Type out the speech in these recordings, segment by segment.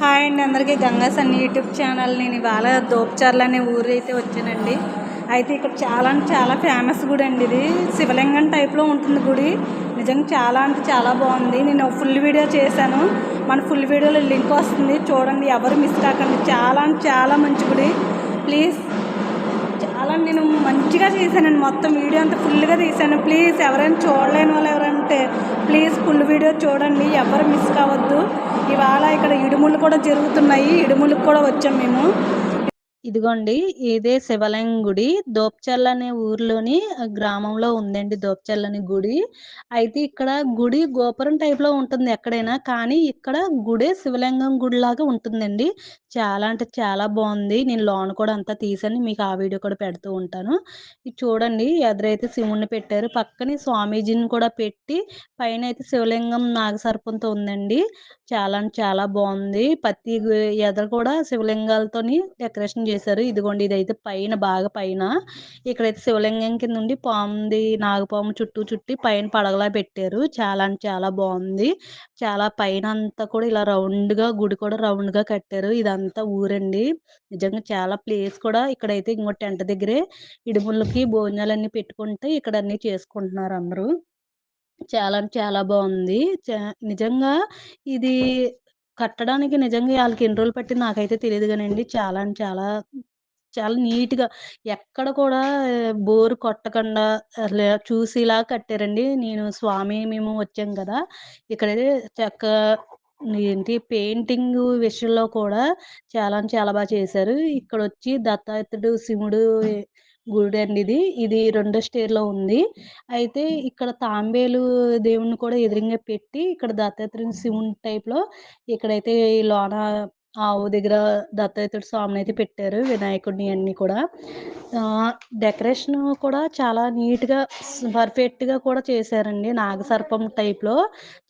Hi అండి అందరికీ గంగా సన్ని YouTube channel. నేను ఇవాళ దోపచర్ల అనే ఊరు అయితే వచ్చానండి. అయితే ఇక్కడ చాలా అంటే చాలా ఫేమస్ గుడి అండి ఇది. శివలింగం టైప్లో ఉంటుంది గుడి. నిజంగా చాలా అంటే చాలా బాగుంది. నేను ఫుల్ వీడియో చేశాను. మన ఫుల్ వీడియోలో లింక్ వస్తుంది. చూడండి ఎవరు మిస్ కాకండి. చాలా అంటే చాలా మంచి గుడి. ప్లీజ్ చాలా నేను మంచిగా చేశానండి. మొత్తం వీడియో అంతా ఫుల్గా తీశాను. ప్లీజ్ ఎవరైనా చూడలేని వాళ్ళు ఎవరంటే ప్లీజ్ ఫుల్ వీడియో చూడండి. ఎవరు మిస్ కావద్దు. ఇవాళ ఇక్కడ ఇడుములు కూడా జరుగుతున్నాయి. ఇడుములకు కూడా వచ్చాం మేము. ఇదిగోండి ఇదే శివలింగం గుడి. దోప్చల్ అనే ఊర్లోని గ్రామంలో ఉందండి దోప్చల్ అనే గుడి. అయితే ఇక్కడ గుడి గోపురం టైప్లో ఉంటుంది ఎక్కడైనా కానీ ఇక్కడ గుడే శివలింగం గుడి లాగా ఉంటుందండి. చాలా అంటే చాలా బాగుంది నేను లోన కూడా అంతా తీసాను. మీకు ఆ వీడియో కూడా పెడుతూ ఉంటాను. ఇది చూడండి. ఎదురైతే శివుణ్ణి పెట్టారు. పక్కనే స్వామీజీని కూడా పెట్టి పైన అయితే శివలింగం నాగసర్పంతో ఉందండి. చాలా అంటే చాలా బాగుంది ప్రతి ఎదర కూడా శివలింగాలతోని డెకరేషన్ చేశారు. ఇదిగోండి ఇదైతే పైన బాగా పైన. ఇక్కడైతే శివలింగం కింద ఉండి పాముది నాగపాము చుట్టూ చుట్టి పైన పడగలా పెట్టారు. చాలా అంటే చాలా బాగుంది చాలా పైన అంతా కూడా ఇలా రౌండ్గా గుడి కూడా రౌండ్గా కట్టారు. ఇదంతా ఊరండి. నిజంగా చాలా ప్లేస్ కూడా ఇక్కడైతే ఇంకో టెంట్ దగ్గరే ఇడుములకి భోజనాలన్నీ పెట్టుకుంటే ఇక్కడ అన్ని చేసుకుంటున్నారు అందరూ. చాలా చాలా బాగుంది. నిజంగా ఇది కట్టడానికి నిజంగా వాళ్ళకి ఎన్ని రోజులు పట్టింది నాకైతే తెలియదు కానండి. చాలా చాలా చాలా నీట్గా ఎక్కడ కూడా బోర్ కొట్టకుండా అసలు చూసేలా కట్టారండి. నేను స్వామి మేము వచ్చాం కదా. ఇక్కడైతే చక్క ఏంటి పెయింటింగ్ విషయంలో కూడా చాలా చాలా బాగా చేశారు. ఇక్కడ వచ్చి దత్తాత్రుడు శివుడు గుడి అండి ఇది. ఇది రెండో స్టేర్లో ఉంది. అయితే ఇక్కడ తాంబేలు దేవుణ్ణి కూడా ఎదురుగా పెట్టి ఇక్కడ దత్తాత్రేయ శివుని టైప్లో ఇక్కడైతే ఈ లోన ఆవు దగ్గర దత్తాత్రేయుడు స్వామిని అయితే పెట్టారు వినాయకుడిని అన్ని కూడా. డెకరేషన్ కూడా చాలా నీట్గా పర్ఫెక్ట్గా కూడా చేశారండి. నాగసర్పం టైప్లో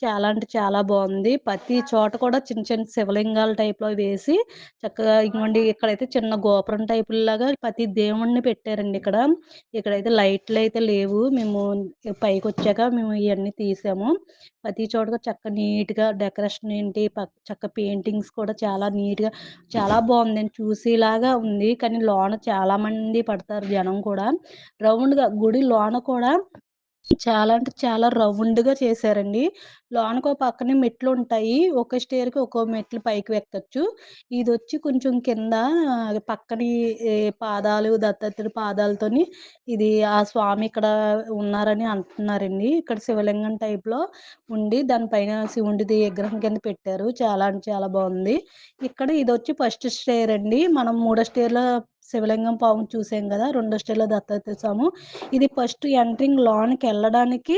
చాలా అంటే చాలా బాగుంది. ప్రతి చోట కూడా చిన్న చిన్న శివలింగాల టైప్లో వేసి చక్కగా ఇవ్వండి ఇక్కడైతే చిన్న గోపురం టైపులాగా ప్రతి దేవుణ్ణి పెట్టారండి ఇక్కడ. ఇక్కడైతే లైట్లు అయితే లేవు. మేము పైకి వచ్చాక మేము ఇవన్నీ తీసాము. ప్రతి చోట చక్క నీట్గా డెకరేషన్ ఏంటి చక్క పెయింటింగ్స్ కూడా చాలా నీట్గా చాలా బాగుంది. చూసేలాగా ఉంది. కానీ లోన చాలా మంది పడతారు జనం కూడా. రౌండ్గా గుడి లోన కూడా చాలా అంటే చాలా రౌండ్గా చేశారండి. లోనకో పక్కనే మెట్లు ఉంటాయి ఒక స్టేర్కి ఒక్కో మెట్లు పైకి ఎక్కచ్చు ఇది వచ్చి కొంచెం కింద పక్కని ఏ, పాదాలు దత్తాత్రేయుడి పాదాలతోని ఇది ఆ స్వామి ఇక్కడ ఉన్నారని అంటున్నారండి. ఇక్కడ శివలింగం టైప్లో ఉండి దానిపైన శివుడిది విగ్రహం కింద పెట్టారు. చాలా అంటే చాలా బాగుంది ఇక్కడ ఇది వచ్చి ఫస్ట్ స్టేర్ అండి. మనం మూడో స్టేర్లో శివలింగం పాము చూసాం కదా రెండో స్టేర్లో దత్తాత్రేయ స్వామి ఇది ఫస్ట్ ఎంట్రింగ్ లోనికి వెళ్ళడానికి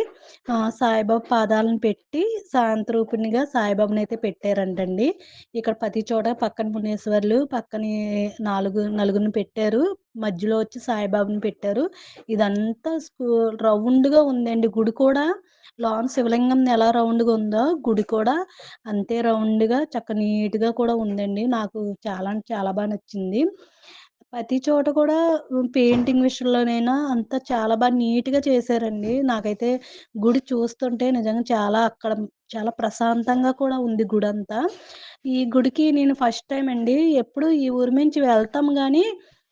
ఆ, సాయిబాబా పాదాలను పెట్టి శాంతరూపిణిగా సాయిబాబాని అయితే పెట్టారంటండి. ఇక్కడ ప్రతి చోట పక్కన పుణ్యేశ్వర్లు పక్కన నాలుగు నలుగురిని పెట్టారు. మధ్యలో వచ్చి సాయిబాబాని పెట్టారు. ఇదంతా స్కూ- రౌండ్గా ఉందండి. గుడి కూడా లాన్ శివలింగం ఎలా రౌండ్గా ఉందో గుడి కూడా అంతే రౌండ్గా చక్క నీట్గా కూడా ఉందండి. నాకు చాలా అంటే చాలా బాగా నచ్చింది. ప్రతి చోట కూడా పెయింటింగ్ విషయంలోనైనా అంతా చాలా బాగా నీట్గా చేశారండి. నాకైతే గుడి చూస్తుంటే నిజంగా చాలా అక్కడ చాలా ప్రశాంతంగా కూడా ఉంది గుడి అంతా ఈ గుడికి నేను ఫస్ట్ టైం అండి ఎప్పుడు ఈ ఊరి నుంచి వెళ్తాం కానీ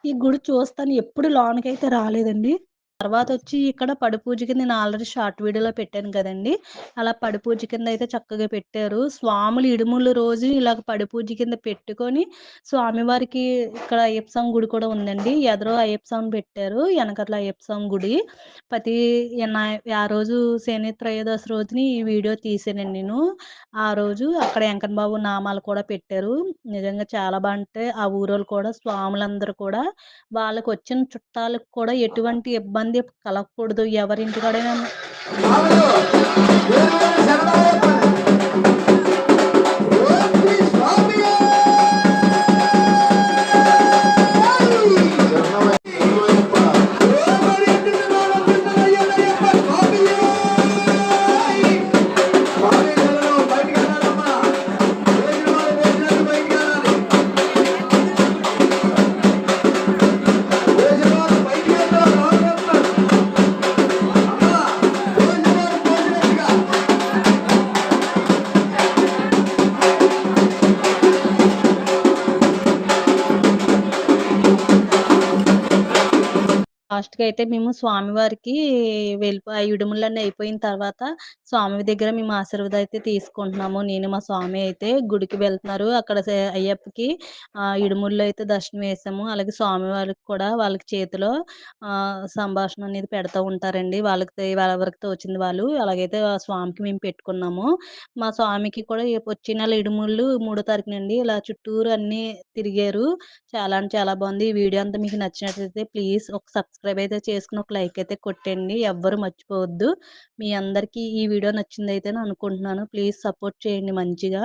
ఈ గుడి చూస్తాను. ఎప్పుడు లోనకైతే రాలేదండి. తర్వాత వచ్చి ఇక్కడ పడిపూజ కింద నేను ఆల్రెడీ షార్ట్ వీడియోలో పెట్టాను కదండి. అలా పడి పూజ కింద అయితే చక్కగా పెట్టారు. స్వాములు ఇడుములు రోజు ఇలా పడిపూజ కింద పెట్టుకొని స్వామివారికి ఇక్కడ అయ్యప్ప స్వామి గుడి కూడా ఉందండి. ఎదరో అయ్యప్ప స్వామి పెట్టారు. వెనకట్ల అయ్యప్ప స్వామి గుడి. ప్రతి నా- ఆ రోజు శని త్రయోదశి రోజుని ఈ వీడియో తీసానండి నేను. ఆ రోజు అక్కడ వెంకటబాబు బాబు నామాలు కూడా పెట్టారు. నిజంగా చాలా బాగుంటాయి ఆ ఊరోళ్ళు కూడా స్వాములందరూ కూడా వాళ్ళకి వచ్చిన చుట్టాలకు కూడా ఎటువంటి ఇబ్బంది కలగకూడదు ఎవరింటికాడైనా. లాస్ట్‌గా అయితే మేము స్వామివారికి వెళ్ళిపో ఆ ఇడుములన్నీ అయిపోయిన తర్వాత స్వామి దగ్గర మేము ఆశీర్వాదం అయితే తీసుకుంటున్నాము. నేను మా స్వామి అయితే గుడికి వెళ్తున్నారు. అక్కడ అయ్యప్పకి ఇడుముల్లో అయితే దర్శనం వేసాము. అలాగే స్వామి వారికి కూడా వాళ్ళకి చేతిలో సంభాషణ అనేది పెడతా ఉంటారండి. వాళ్ళకి తే ఎవరికి తోచింది వాళ్ళు. అలాగైతే స్వామికి మేము పెట్టుకున్నాము. మా స్వామికి కూడా వచ్చే నెల ఇడుముళ్ళు మూడో తారీఖునండి ఇలా చుట్టూరు అన్నీ తిరిగారు. చాలా అంటే చాలా బాగుంది. ఈ వీడియో అంతా మీకు నచ్చినట్లయితే ప్లీజ్ ఒక సబ్స్క్రైబ్ అయితే చేసుకుని ఒక లైక్ అయితే కొట్టండి. ఎవ్వరు మర్చిపోవద్దు. మీ అందరికీ ఈ వీడియో నచ్చింది అయితే అనుకుంటున్నాను. ప్లీజ్ సపోర్ట్ చేయండి మంచిగా.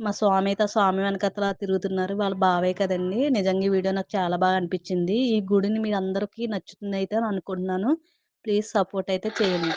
మా స్వామి అయితే ఆ స్వామి వెనకాతల తిరుగుతున్నారు. వాళ్ళ బావే కదండి నిజంగా ఈ వీడియో నాకు చాలా బాగా అనిపించింది. ఈ గుడిని మీ అందరికీ నచ్చుతుంది అయితే అనుకుంటున్నాను. ప్లీజ్ సపోర్ట్ అయితే చేయండి.